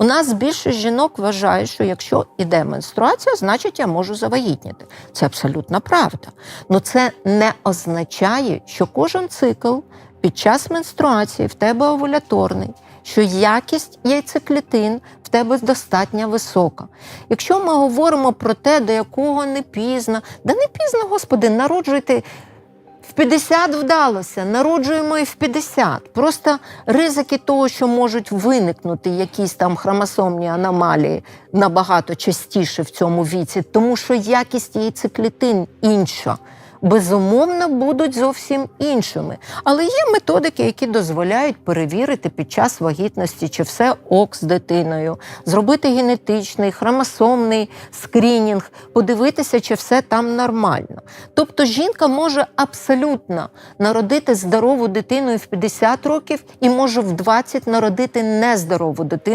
У нас більшість жінок вважає, що якщо іде менструація, значить я можу завагітніти. Це абсолютна правда. Ну це не означає, що кожен цикл під час менструації в тебе овуляторний, що якість яйцеклітин в тебе достатньо висока. Якщо ми говоримо про те, до якого не пізно, да не пізно, господи, народжуйте. В 50 вдалося, народжуємо і в 50. Просто ризики того, що можуть виникнути якісь там хромосомні аномалії набагато частіше в цьому віці, тому що якість яйцеклітин інша. Безумовно, будуть зовсім іншими. Але є методики, які дозволяють перевірити під час вагітності, чи все ок з дитиною, зробити генетичний, хромосомний скринінг, подивитися, чи все там нормально. Тобто жінка може абсолютно народити здорову дитину в 50 років і може в 20 народити нездорову дитину.